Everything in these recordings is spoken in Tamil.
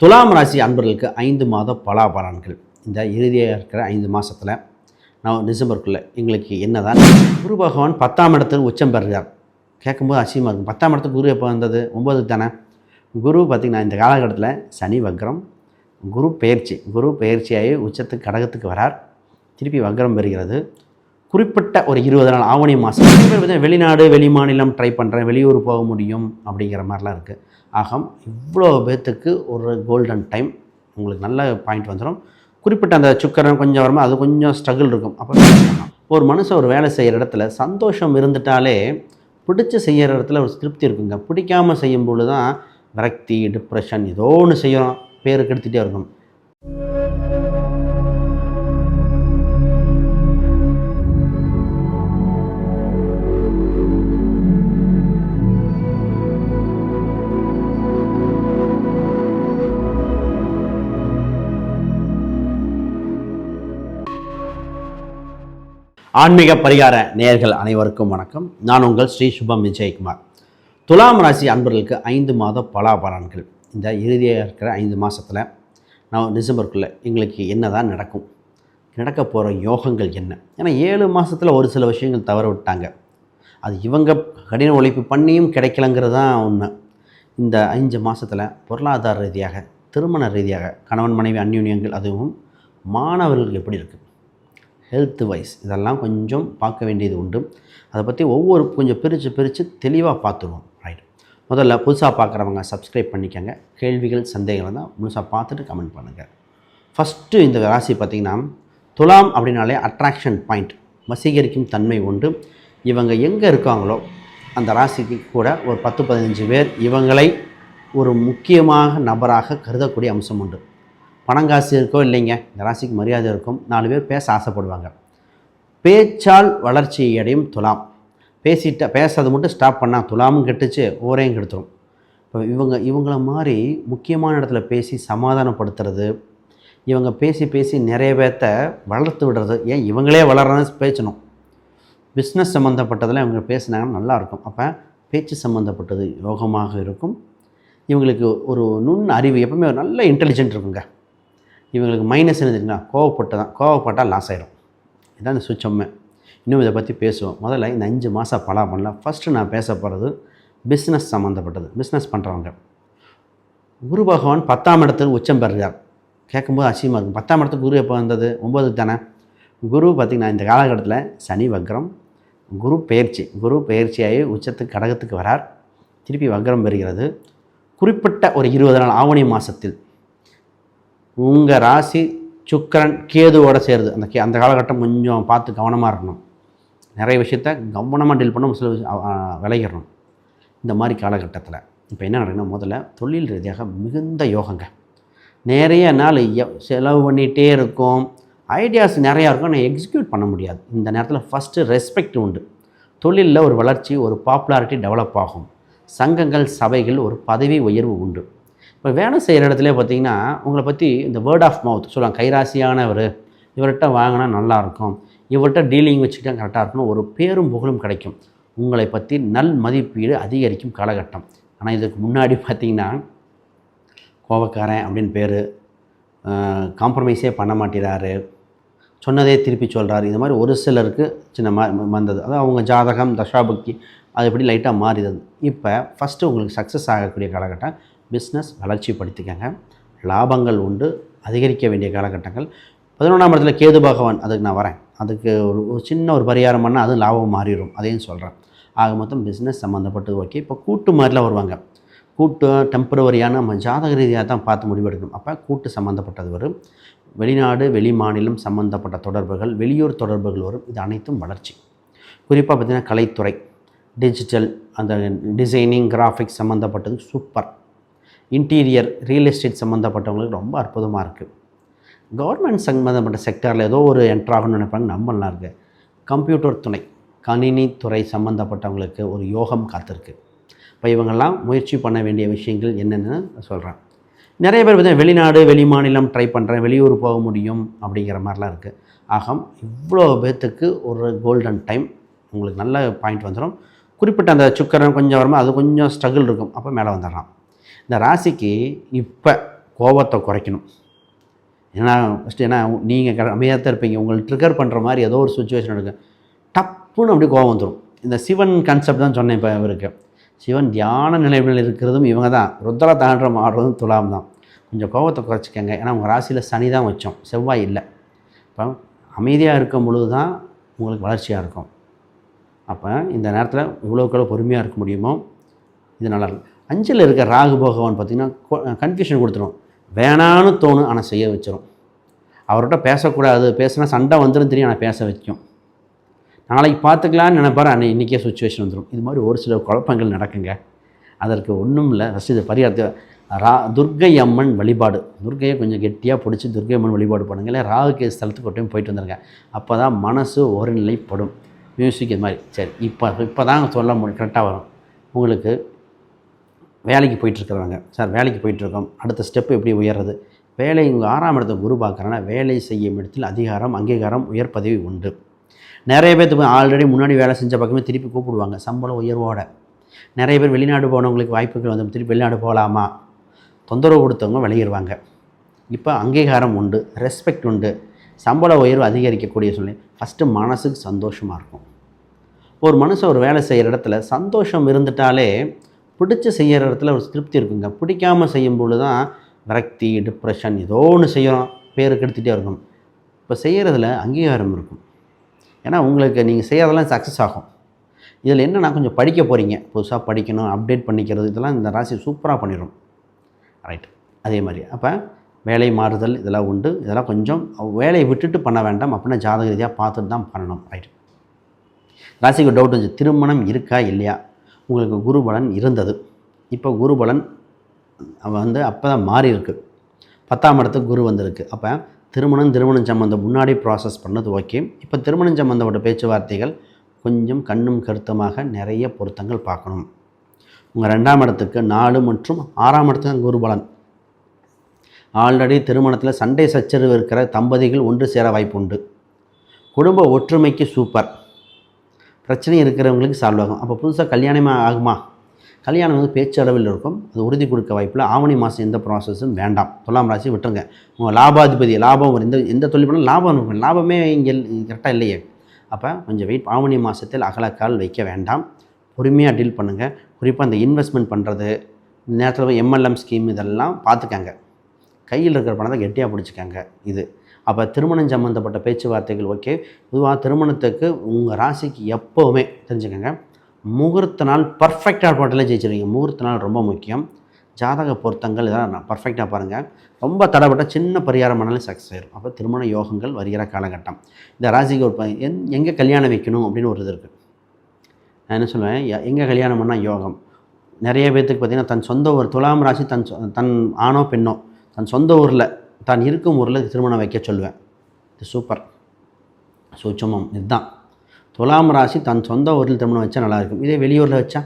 துலாம் ராசி அன்பர்களுக்கு ஐந்து மாத பலாபலன்கள். இந்த இறுதியாக இருக்கிற ஐந்து மாதத்தில் நான் டிசம்பருக்குள்ளே எங்களுக்கு என்னதான் குரு பகவான் பத்தாம் இடத்துல உச்சம் பெறுகிறார். கேட்கும்போது அசியமாக இருக்கும் பத்தாம் இடத்துக்கு குரு எப்போ வந்தது? ஒம்பது தானே? குரு பார்த்திங்கன்னா இந்த காலகட்டத்தில் சனி வக்ரம் குரு பெயர்ச்சி. குரு பெயர்ச்சியாகி உச்சத்துக்கு கடகத்துக்கு வரார். திருப்பி வக்ரம் பெறுகிறது. குறிப்பிட்ட ஒரு இருபது நாள் ஆவணி மாதம் வெளிநாடு வெளி மாநிலம் ட்ரை பண்ணுறேன் வெளியூர் போக முடியும் அப்படிங்கிற மாதிரிலாம் இருக்குது ஆகம் இவ்வளோ பேர்த்துக்கு ஒரு கோல்டன் டைம் உங்களுக்கு நல்ல பாயிண்ட் வந்துடும் குறிப்பிட்ட அந்த சுக்கரன் கொஞ்சம் வரும்போது அது கொஞ்சம் ஸ்ட்ரகிள் இருக்கும். அப்போ ஒரு மனுஷன் ஒரு வேலை செய்கிற இடத்துல சந்தோஷம் இருந்துட்டாலே பிடிச்சி செய்கிற இடத்துல ஒரு திருப்தி இருக்குங்க. பிடிக்காமல் செய்யும் தான் விரக்தி டிப்ரெஷன் ஏதோ ஒன்று செய்கிறோம் பேருக்கு எடுத்துகிட்டே இருக்கும். ஆன்மீக பரிகார நேயர்கள் அனைவருக்கும் வணக்கம். நான் உங்கள் ஸ்ரீ சுபம் விஜயகுமார். துலாம் ராசி அன்பர்களுக்கு ஐந்து மாத பலாபலன்கள். இந்த இறுதியாக இருக்கிற ஐந்து மாதத்தில் நான் டிசம்பருக்குள்ளே எங்களுக்கு என்ன தான் நடக்கும்? நடக்க போகிற யோகங்கள் என்ன? ஏன்னா ஏழு மாதத்தில் ஒரு சில விஷயங்கள் தவற விட்டாங்க. அது இவங்க கடின உழைப்பு பண்ணியும் கிடைக்கலங்கிறது தான் ஒன்று இந்த அஞ்சு மாதத்தில் பொருளாதார ரீதியாக திருமண ரீதியாக கணவன் மனைவி அந்யூன்யங்கள் அதுவும் மாணவர்களுக்கு எப்படி இருக்குது ஹெல்த் வைஸ் இதெல்லாம் கொஞ்சம் பார்க்க வேண்டியது உண்டு. அதை பற்றி ஒவ்வொரு கொஞ்சம் பிரித்து பிரித்து தெளிவாக பார்த்துருவோம். ரைட் முதல்ல புதுசாக பார்க்குறவங்க சப்ஸ்கிரைப் பண்ணிக்கோங்க. கேள்விகள் சந்தேகங்கள் தான் முழுசாக பார்த்துட்டு கமெண்ட் பண்ணுங்கள் ஃபஸ்ட்டு இந்த ராசி பார்த்திங்கன்னா துலாம் அப்படின்னாலே அட்ராக்ஷன் பாயிண்ட் வசீகரிக்கும் தன்மை உண்டு. இவங்க எங்கே இருக்காங்களோ அந்த ராசிக்கு கூட ஒரு பத்து பதினஞ்சு பேர் இவங்களை ஒரு முக்கியமாக நபராக கருதக்கூடிய அம்சம் உண்டு. பணங்காசு இருக்கோ இல்லைங்க இந்த ராசிக்கு மரியாதை இருக்கும். நாலு பேர் பேச ஆசைப்படுவாங்க. பேச்சால் வளர்ச்சி அடையும் துலாம். பேசிட்ட பேசுறது மட்டும் ஸ்டாப் பண்ணால் துலாமும் கெட்டுச்சு ஊரையும் கெடுத்துரும். இப்போ இவங்க இவங்கள மாதிரி முக்கியமான இடத்துல பேசி சமாதானப்படுத்துறது இவங்க பேசி பேசி நிறைய பேர்த்த வளர்த்து விடுறது ஏன் இவங்களே வளர்றதுன்னு பேசணும். பிஸ்னஸ் சம்மந்தப்பட்டதில் இவங்க பேசினாங்கன்னா நல்லாயிருக்கும் அப்போ பேச்சு சம்மந்தப்பட்டது யோகமாக இருக்கும். இவங்களுக்கு ஒரு நுண் அறிவு எப்பவுமே ஒரு நல்ல இன்டெலிஜென்ட் இருக்குங்க. இவங்களுக்கு மைனஸ் என்ன தெரியுங்களா கோவப்பட்டு தான் கோவப்பட்டால் லாஸ் ஆகிடும் இதுதான் இந்த சுச்சம்மை இன்னும் இதை பற்றி பேசுவோம். முதல்ல இந்த அஞ்சு மாதம் பலா பண்ணலாம் ஃபஸ்ட்டு நான் பேச போகிறது பிஸ்னஸ் சம்மந்தப்பட்டது பிஸ்னஸ் பண்ணுறவங்க குரு பகவான் பத்தாம் இடத்துக்கு உச்சம் பெறுகிறார். கேட்கும்போது அசியமாக இருக்கும் பத்தாம் இடத்துக்கு குரு எப்போ வந்தது? ஒம்பது தானே? குரு பார்த்திங்கன்னா இந்த காலகட்டத்தில் சனி வக்ரம் குரு பெயர்ச்சி. குரு பெயர்ச்சியாகி உச்சத்துக்கு கடகத்துக்கு வரார். திருப்பி வக்ரம் பெறுகிறது. குறிப்பிட்ட ஒரு இருபது நாள் ஆவணி மாதத்தில் உங்கள் ராசி சுக்கரன் கேதுவோட சேருது. அந்த கே அந்த காலகட்டம் கொஞ்சம் பார்த்து கவனமாக இருக்கணும். நிறைய விஷயத்த கவனமாக டீல் பண்ண சில விஷயம் விளையிடணும் இந்த மாதிரி காலகட்டத்தில். இப்போ என்ன நடக்குன்னா முதல்ல தொழில் ரீதியாக மிகுந்த யோகங்க. நிறைய நாள் செலவு பண்ணிகிட்டே இருக்கும். ஐடியாஸ் நிறையா இருக்கும். ஆனால் எக்ஸிக்யூட் பண்ண முடியாது. இந்த நேரத்தில் ஃபஸ்ட்டு ரெஸ்பெக்ட் உண்டு. தொழிலில் ஒரு வளர்ச்சி ஒரு பாப்புலாரிட்டி டெவலப் ஆகும். சங்கங்கள் சபைகள் ஒரு பதவி உயர்வு உண்டு. இப்போ வேலை செய்கிற இடத்துல பார்த்தீங்கன்னா உங்களை பற்றி இந்த வேர்ட் ஆஃப் மவுத் சொல்லுவாங்க கைராசியானவர் இவர்கிட்ட வாங்கினா நல்லாயிருக்கும் இவர்கிட்ட டீலிங் வச்சுக்கிட்டா கரெக்டாக இருக்கணும் ஒரு பேரும் புகழும் கிடைக்கும். உங்களை பற்றி நல் மதிப்பீடு அதிகரிக்கும் காலகட்டம். ஆனால் இதுக்கு முன்னாடி பார்த்தீங்கன்னா கோபக்காரன் அப்படின்னு பேர் காம்ப்ரமைஸே பண்ண மாட்டேறாரு சொன்னதே திருப்பி சொல்கிறாரு இந்த மாதிரி ஒரு சிலருக்கு சின்ன மா ம- வந்தது. அதாவது அவங்க ஜாதகம் தசாபக்தி அது எப்படி லைட்டாக மாறிதது இப்போ ஃபஸ்ட்டு உங்களுக்கு சக்ஸஸ் ஆகக்கூடிய காலகட்டம் பிஸ்னஸ் வளர்ச்சிப்படுத்திக்கங்க லாபங்கள் உண்டு அதிகரிக்க வேண்டிய காலகட்டங்கள். பதினொன்றாம் இடத்துல கேது பகவான் அதுக்கு நான் வரேன். அதுக்கு ஒரு ஒரு சின்ன ஒரு பரிகாரம் பண்ணால் அது லாபம் மாறிடும் அதையும் சொல்கிறேன் ஆக மொத்தம் பிஸ்னஸ் சம்மந்தப்பட்டது ஓகே இப்போ கூட்டு மாதிரிலாம் வருவாங்க. கூட்டு டெம்பரவரியான நம்ம ஜாதக ரீதியாக தான் பார்த்து முடிவெடுக்கணும். அப்போ கூட்டு சம்மந்தப்பட்டது வரும். வெளிநாடு வெளி மாநிலம் சம்மந்தப்பட்ட தொடர்புகள் வெளியூர் தொடர்புகள் வரும். இது அனைத்தும் வளர்ச்சி. குறிப்பாக பார்த்திங்கன்னா கலைத்துறை. டிஜிட்டல் அந்த டிசைனிங் கிராஃபிக்ஸ் சம்மந்தப்பட்டது சூப்பர் இன்டீரியர் ரியல் எஸ்டேட் சம்மந்தப்பட்டவங்களுக்கு ரொம்ப அற்புதமாக இருக்குது கவர்மெண்ட் சம்மந்தப்பட்ட செக்டாரில் ஏதோ ஒரு என்ட்ராகணும்னு நினைப்பாங்க நம்மளாம் இருக்குது கம்ப்யூட்டர் துணை கணினி துறை சம்மந்தப்பட்டவங்களுக்கு ஒரு யோகம் காத்திருக்கு. இப்போ இவங்கெல்லாம் முயற்சி பண்ண வேண்டிய விஷயங்கள் என்னென்னு சொல்கிறேன் நிறைய பேர் பார்த்தீங்கன்னா வெளிநாடு வெளி மாநிலம் ட்ரை பண்ணுறேன் வெளியூர் போக முடியும் அப்படிங்கிற மாதிரிலாம் இருக்குது ஆகம் இவ்வளோ பேர்த்துக்கு ஒரு கோல்டன் டைம் உங்களுக்கு நல்ல பாயிண்ட் வந்துடும் குறிப்பிட்ட அந்த சுக்கரன் கொஞ்சம் வரும்போது அது கொஞ்சம் ஸ்ட்ரகிள் இருக்கும். அப்போ மேலே வந்துடலாம் இந்த ராசிக்கு இப்போ கோபத்தை குறைக்கணும். ஏன்னா ஃபஸ்ட்டு ஏன்னா நீங்கள் அமைதியாக தான் இருப்பீங்க. உங்களை ட்ரிகர் பண்ணுற மாதிரி ஏதோ ஒரு சுச்சுவேஷன் இருக்குது டப்புன்னு அப்படி கோபம் வந்துடும் இந்த சிவன் கான்செப்ட் தான் சொன்னேன் இப்போ இவருக்கு. சிவன் தியான நிலைமையில் இருக்கிறதும் இவங்க தான். ருத்ர தாண்டம் ஆடுறதும் துலாம் தான். கொஞ்சம் கோபத்தை குறைச்சிக்கங்க. ஏன்னா உங்கள் ராசியில் சனி தான் வச்சோம் செவ்வாய் இல்லை. இப்போ அமைதியாக இருக்கும் பொழுது தான் உங்களுக்கு வளர்ச்சியாக இருக்கும். அப்போ இந்த நேரத்தில் இவ்வளோக்கு எவ்வளோ பொறுமையாக இருக்க முடியுமோ? இது நல்லா இருக்கும் அஞ்சில் இருக்க ராகு பகவான் பார்த்திங்கன்னா கன்ஃபியூஷன் கொடுத்துரும். வேணான்னு தோணும் ஆனால் செய்ய வச்சிடும் அவர்கிட்ட பேசக்கூடாது. பேசினா சண்டை வந்துடும் தெரியும் ஆனால் பேச வைக்கும். நாளைக்கு பார்த்துக்கலான்னு நினைப்பாரு அன்னை இன்றைக்கே சுச்சுவேஷன் வந்துடும் இது மாதிரி ஒரு சில குழப்பங்கள் நடக்குங்க. அதற்கு ஒன்றும் இல்லை. ஃபஸ்ட் இது பரிகாரத்தை ரா துர்க்கை அம்மன் வழிபாடு. துர்கையை கொஞ்சம் கெட்டியாக பிடிச்சி துர்க்கை அம்மன் வழிபாடு பண்ணுங்க. இல்லை ராகுக்கு ஸ்தலத்துக்கு ஒரு டைம் போயிட்டு வந்துருங்க. அப்போ தான் மனசு ஒருநிலைப்படும். மியூசிக் இது மாதிரி. சரி இப்போ இப்போ தான் சொல்ல முடியும். கரெக்டாக வரும். உங்களுக்கு வேலைக்கு போயிட்டுருக்குறவங்க. சார் வேலைக்கு போயிட்டுருக்கோம். அடுத்த ஸ்டெப்பு எப்படி உயர்றது? வேலை உங்கள் ஆறாம் இடத்த குரு பார்க்குறேன்னா வேலை செய்யும் இடத்தில் அதிகாரம் அங்கீகாரம் உயர் பதவி உண்டு. நிறைய பேர்த்துக்கு ஆல்ரெடி முன்னாடி வேலை செஞ்ச பக்கமே திருப்பி கூப்பிடுவாங்க. சம்பளம் உயர்வோட. நிறைய பேர் வெளிநாடு போனவங்களுக்கு வாய்ப்புகள் வந்து திருப்பி வெளிநாடு போகலாமா? தொந்தரவு கொடுத்தவங்க விளையிடுவாங்க இப்போ அங்கீகாரம் உண்டு ரெஸ்பெக்ட் உண்டு. சம்பள உயர்வு அதிகரிக்கக்கூடிய சூழ்நிலை. ஃபஸ்ட்டு மனசுக்கு சந்தோஷமாக இருக்கும். ஒரு மனுஷன் ஒரு வேலை செய்கிற இடத்துல சந்தோஷம் இருந்துட்டாலே பிடிச்சி செய்கிற இடத்துல ஒரு திருப்தி இருக்குங்க. பிடிக்காமல் செய்யும் தான் விரக்தி டிப்ரெஷன் ஏதோ ஒன்று செய்கிறோம் பேருக்கு எடுத்துகிட்டே இருக்கும் இப்போ செய்கிறதுல அங்கீகாரம் இருக்கும். ஏன்னா உங்களுக்கு நீங்கள் செய்கிறதெல்லாம் சக்ஸஸ் ஆகும். இதில் என்னென்னா கொஞ்சம் படிக்க போகிறீங்க புதுசாக படிக்கணும் அப்டேட் பண்ணிக்கிறது இதெல்லாம் இந்த ராசி சூப்பராக பண்ணிடும் ரைட் அதே மாதிரி. அப்போ வேலை மாறுதல் இதெல்லாம் உண்டு. இதெல்லாம் கொஞ்சம் வேலையை விட்டுட்டு பண்ண வேண்டாம் அப்படின்னா ஜாதக ரீதியாக பார்த்துட்டு தான் பண்ணணும். ரைட் ராசிக்கு டவுட் வந்து திருமணம் இருக்கா? இல்லையா? உங்களுக்கு குருபலன் இருந்தது. இப்போ குருபலன் வந்து அப்போ தான் மாறி இருக்கு. பத்தாம் இடத்துக்கு குரு வந்திருக்கு. அப்போ திருமணம் திருமணம் சம்மந்தம் முன்னாடி ப்ராசஸ் பண்ணது ஓகே இப்போ திருமணம் சம்மந்தப்பட்ட பேச்சுவார்த்தைகள் கொஞ்சம் கண்ணும் கருத்துமாக நிறைய பொருத்தங்கள் பார்க்கணும். உங்கள் ரெண்டாம் இடத்துக்கு நாலு மற்றும் ஆறாம் இடத்துக்கு குருபலன் ஆல்ரெடி திருமணத்தில் சண்டை சச்சரவு இருக்கிற தம்பதிகள் ஒன்று சேர வாய்ப்பு உண்டு குடும்ப ஒற்றுமைக்கு சூப்பர் பிரச்சனை இருக்கிறவங்களுக்கு சால்வ் ஆகும். அப்போ புதுசாக கல்யாணமே ஆகுமா? கல்யாணம் வந்து பேச்சளவில் இருக்கும். அது உறுதி கொடுக்க வாய்ப்பில் ஆவணி மாதம் எந்த ப்ராசஸும் வேண்டாம். துலாம் ராசி விட்டுருங்க. உங்கள் லாபாதிபதி லாபம் வரும் எந்த எந்த தொழில் பண்ணாலும் லாபம் இருக்கும். லாபமே இங்கே கரெக்டாக இல்லையே. அப்போ கொஞ்சம் வெயிட் ஆவணி மாதத்தில் அகலக்கால் வைக்க வேண்டாம். பொறுமையாக டீல் பண்ணுங்கள் குறிப்பாக அந்த இன்வெஸ்ட்மெண்ட் பண்ணுறது நேரத்தில் எம்எல்எம் ஸ்கீம் இதெல்லாம் பார்த்துக்கங்க. கையில் இருக்கிற பணத்தை கெட்டியாக பிடிச்சிக்கங்க இது. அப்போ திருமணம் சம்மந்தப்பட்ட பேச்சுவார்த்தைகள் ஓகே. பொதுவாக திருமணத்துக்கு உங்கள் ராசிக்கு எப்போவுமே தெரிஞ்சுக்கோங்க முகூர்த்த நாள் பர்ஃபெக்டாக பாட்டில் ஜெயிச்சிருவீங்க. முகூர்த்த நாள் ரொம்ப முக்கியம். ஜாதக பொருத்தங்கள் இதெல்லாம் பர்ஃபெக்டாக பாருங்கள் ரொம்ப தடைப்பட்ட சின்ன பரிகாரம் பண்ணாலும் சக்ஸஸ் ஆயிடும் அப்போ திருமண யோகங்கள் வருகிற காலகட்டம். இந்த ராசிக்கு ஒரு எந் எங்கே கல்யாணம் வைக்கணும் அப்படின்னு ஒரு இது இருக்குது நான் என்ன சொல்லுவேன்? எங்கே கல்யாணம் பண்ணால் யோகம்? நிறைய பேர்த்துக்கு பார்த்திங்கன்னா தன் சொந்த ஊர் துலாம் ராசி தன் தன் ஆணோ பெண்ணோ தன் சொந்த ஊரில் தான் இருக்கும் ஊரில் திருமணம் வைக்க சொல்லுவேன் இது சூப்பர். சூட்சமம். இதுதான். துலாம் ராசி தன் சொந்த ஊரில் திருமணம் வச்சா நல்லாயிருக்கும் இதே வெளியூரில் வச்சா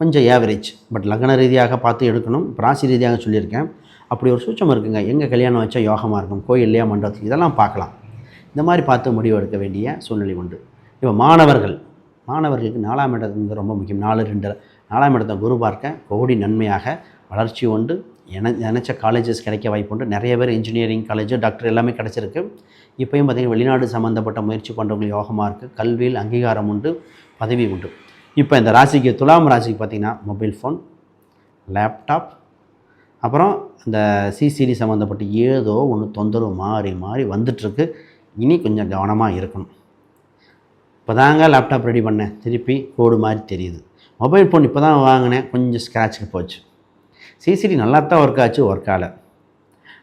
கொஞ்சம் ஏவரேஜ் பட் லக்ன ரீதியாக பார்த்து எடுக்கணும். ராசி ரீதியாக சொல்லியிருக்கேன். அப்படி ஒரு சூட்சம் இருக்குங்க. எங்கே கல்யாணம் வச்சா யோகமாக இருக்கும். கோயில்லையா மண்டபத்துக்கு? இதெல்லாம் பார்க்கலாம். இந்த மாதிரி பார்த்து முடிவு எடுக்க வேண்டிய சூழ்நிலை உண்டு. இப்போ மாணவர்கள். மாணவர்களுக்கு நாலாம் இடம் வந்து ரொம்ப முக்கியம். நாலு ரெண்டு நாலாம் இடத்தை குரு பார்க்க கோடி நன்மையாக வளர்ச்சி உண்டு. என நினச்ச காலேஜஸ் கிடைக்க வாய்ப்பு உண்டு நிறைய பேர் இன்ஜினியரிங் காலேஜ் டாக்டர் எல்லாமே கிடச்சிருக்கு. இப்போயும் பார்த்திங்கன்னா வெளிநாடு சம்மந்தப்பட்ட முயற்சி பண்ணுறவங்களுக்கு யோகமாக இருக்குது கல்வியில் அங்கீகாரம் உண்டு பதவி உண்டு. இப்போ இந்த ராசிக்கு துலாம் ராசிக்கு பார்த்திங்கன்னா மொபைல் ஃபோன் லேப்டாப் அப்புறம் இந்த சிசிடி சம்மந்தப்பட்ட ஏதோ ஒன்று தொந்தரவு மாறி மாறி வந்துட்டுருக்கு. இனி கொஞ்சம் கவனமாக இருக்கணும். இப்போ தாங்க லேப்டாப் ரெடி பண்ணேன். திருப்பி கோடு மாதிரி தெரியுது. மொபைல் ஃபோன் இப்போ தான் வாங்கினேன். கொஞ்சம் ஸ்க்ராட்சுக்கு போச்சு. சிசிடி நல்லா தான் ஒர்க் ஆச்சு ஒர்க் ஆகலை.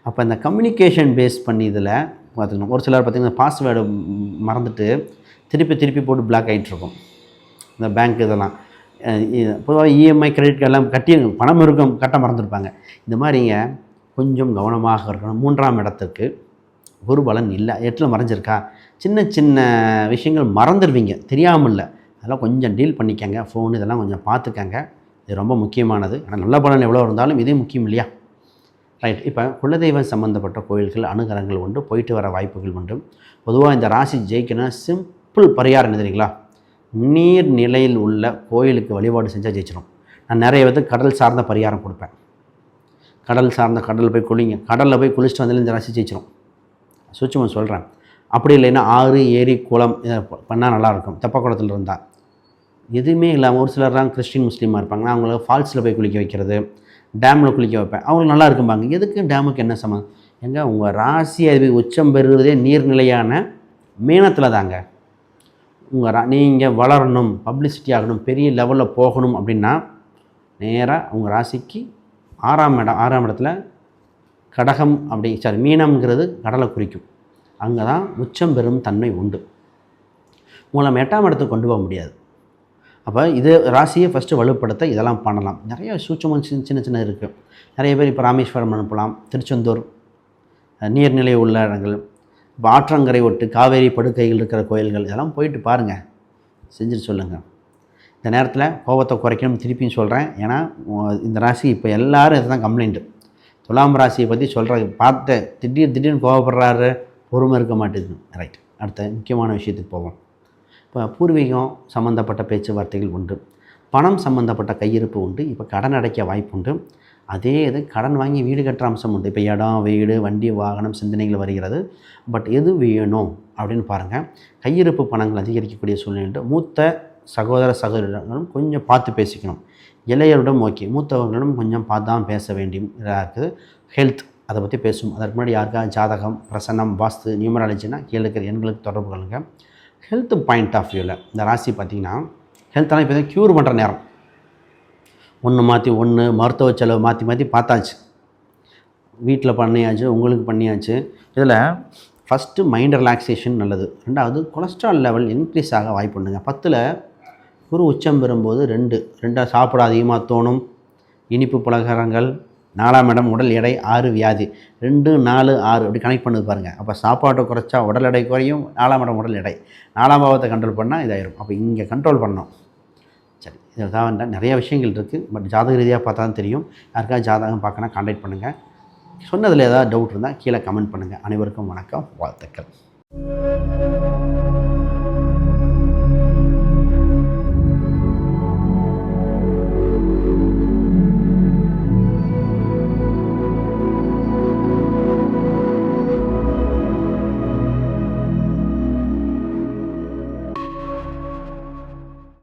அப்போ இந்த கம்யூனிகேஷன் பேஸ் பண்ணி இதில் பார்த்துக்கணும் ஒரு சிலர் பார்த்திங்கன்னா பாஸ்வேர்டு மறந்துட்டு திருப்பி திருப்பி போட்டு பிளாக் ஆகிட்டுருக்கும் இந்த பேங்க் இதெல்லாம். பொதுவாக இஎம்ஐ கிரெடிட் கார்டெலாம் கட்டி பணம் இருக்கும் கட்ட மறந்துருப்பாங்க. இந்த மாதிரிங்க கொஞ்சம் கவனமாக இருக்கணும். மூன்றாம் இடத்துக்கு ஒரு பலன் இல்லை. எட்டில் மறைஞ்சிருக்கா? சின்ன சின்ன விஷயங்கள் மறந்துடுவீங்க தெரியாமல் இல்லை அதெல்லாம் கொஞ்சம் டீல் பண்ணிக்கங்க. ஃபோன் இதெல்லாம் கொஞ்சம் பார்த்துக்கங்க. இது ரொம்ப முக்கியமானது. ஆனால் நல்ல பலன் எவ்வளோ இருந்தாலும் இதே முக்கியம் இல்லையா? ரைட் இப்போ குலதெய்வம் சம்மந்தப்பட்ட கோயில்கள் அனுகரங்கள் உண்டு. போயிட்டு வர வாய்ப்புகள் உண்டு. பொதுவாக இந்த ராசி ஜெயிக்கணும் சிம்பிள் பரிகாரம் என்ன தெரியுங்களா? நீர் நிலையில் உள்ள கோயிலுக்கு வழிபாடு செஞ்சால் ஜெயிச்சிடும் நான் நிறைய பேருக்கு கடல் சார்ந்த பரிகாரம் கொடுப்பேன். கடல் சார்ந்த கடலில் போய் குளிங்க. கடலில் போய் குளிச்சுட்டு வந்தாலும் இந்த ராசி ஜெயிச்சிடும் சூட்சமாக சொல்கிறேன் அப்படி இல்லைன்னா ஆறு ஏரி குளம் இதை பண்ணால் நல்லாயிருக்கும் தெப்பக்குளத்தில் இருந்தால் எதுவுமே இல்லாமல் ஒரு சிலர்லாம் கிறிஸ்டின் முஸ்லீமாக இருப்பாங்க. நான் அவங்கள ஃபால்ஸில் போய் குளிக்க வைக்கிறது டேமில் குளிக்க வைப்பேன். அவங்களுக்கு நல்லா இருக்கும்பாங்க. எதுக்கு டேமுக்கு என்ன சம்மந்தம்? எங்க உங்கள் ராசி அது உச்சம் பெறுவதே நீர்நிலையான மீனத்தில் தாங்க. உங்கள் ரா நீங்கள் வளரணும் பப்ளிசிட்டி ஆகணும் பெரிய லெவலில் போகணும் அப்படின்னா நேராக உங்கள் ராசிக்கு ஆறாம் இடம் ஆறாம் இடத்துல கடகம் அப்படி சாரி மீனம்ங்கிறது கடலை குறிக்கும். அங்கே தான் உச்சம் பெறும் தன்மை உண்டு. உங்களை எட்டாம் இடத்துக்கு கொண்டு போக முடியாது. அப்போ இது ராசியை ஃபஸ்ட்டு வலுப்படுத்த இதெல்லாம் பண்ணலாம். நிறைய சூட்சமும் சின்ன சின்ன சின்ன இருக்குது நிறைய பேர் இப்போ ராமேஸ்வரம் அனுப்பலாம் திருச்செந்தூர் நீர்நிலை உள்ள இடங்கள் இப்போ ஆற்றங்கரை ஒட்டு காவேரி படுக்கைகள் இருக்கிற கோயில்கள் இதெல்லாம் போயிட்டு பாருங்கள் செஞ்சுட்டு சொல்லுங்கள் இந்த நேரத்தில் கோபத்தை குறைக்கணும் திருப்பியும் சொல்கிறேன் ஏன்னா இந்த ராசி இப்போ எல்லாரும் இதுதான் கம்ப்ளைண்ட்டு துலாம் ராசியை பற்றி சொல்கிற பார்த்த திடீர் திடீர்னு கோவப்படுறாரு பொறுமை இருக்க மாட்டேங்குது. ரைட் அடுத்த முக்கியமான விஷயத்துக்கு போவோம். இப்போ பூர்வீகம் சம்மந்தப்பட்ட பேச்சுவார்த்தைகள் உண்டு. பணம் சம்மந்தப்பட்ட கையிருப்பு உண்டு. இப்போ கடன் அடைக்க வாய்ப்பு உண்டு அதே இது கடன் வாங்கி வீடு கட்டுற அம்சம் உண்டு. இப்போ இடம் வீடு வண்டி வாகனம் சிந்தனைகள் வருகிறது. பட் எது வேணும் அப்படின்னு பாருங்கள் கையிருப்பு பணங்கள் அதிகரிக்கக்கூடிய சூழ்நிலை உண்டு மூத்த சகோதர சகோதரர்களும் கொஞ்சம் பார்த்து பேசிக்கணும். இளையரிடம் ஓகே. மூத்தவர்களிடம் கொஞ்சம் பார்த்து தான் பேச வேண்டியதாக இருக்குது. ஹெல்த் அதை பற்றி பேசும் அதற்கு முன்னாடி யாருக்கா ஜாதகம் பிரசன்னம் வாஸ்து நியூமராலஜினா கீழே இருக்கிற எண்களுக்கு தொடர்பு கொள்ளுங்க. ஹெல்த் பாயிண்ட் ஆஃப் வியூவில் இந்த ராசி பார்த்திங்கன்னா ஹெல்த்தெல்லாம் இப்போ க்யூர் பண்ணுற நேரம். ஒன்று மாற்றி ஒன்று மருத்துவ செலவு மாற்றி மாற்றி பார்த்தாச்சு. வீட்டில் பண்ணியாச்சு உங்களுக்கு பண்ணியாச்சு. இதில் ஃபஸ்ட்டு மைண்ட் ரிலாக்ஸேஷன் நல்லது. ரெண்டாவது கொலஸ்ட்ரால் லெவல் இன்க்ரீஸ் ஆக வாய்ப்பு உண்டுங்க. பத்தில் குரு உச்சம் பெறும்போது ரெண்டு. ரெண்டாக சாப்பிட அதிகமாக தோணும். இனிப்பு பலகாரங்கள் நாலாம் இடம் உடல் எடை ஆறு வியாதி. ரெண்டு நாலு ஆறு. அப்படி கனெக்ட் பண்ணுது பாருங்கள் அப்போ சாப்பாட்டை குறைச்சா உடல் எடை குறையும் நாலாம் இடம் உடல் எடை. நாலாம் பாவத்தை கண்ட்ரோல் பண்ணால் இதாயிரும். அப்போ இங்கே கண்ட்ரோல் பண்ணோம். சரி இதில் தான் நிறையா விஷயங்கள் இருக்குது பட் ஜாதக ரீதியாக பார்த்தா தான் தெரியும். யாருக்காவது ஜாதகம் பார்க்கணும் கான்டாக்ட் பண்ணுங்கள் சொன்னதில் ஏதாவது டவுட் இருந்தால் கீழே கமெண்ட் பண்ணுங்கள் அனைவருக்கும் வணக்கம். வாழ்த்துக்கள்.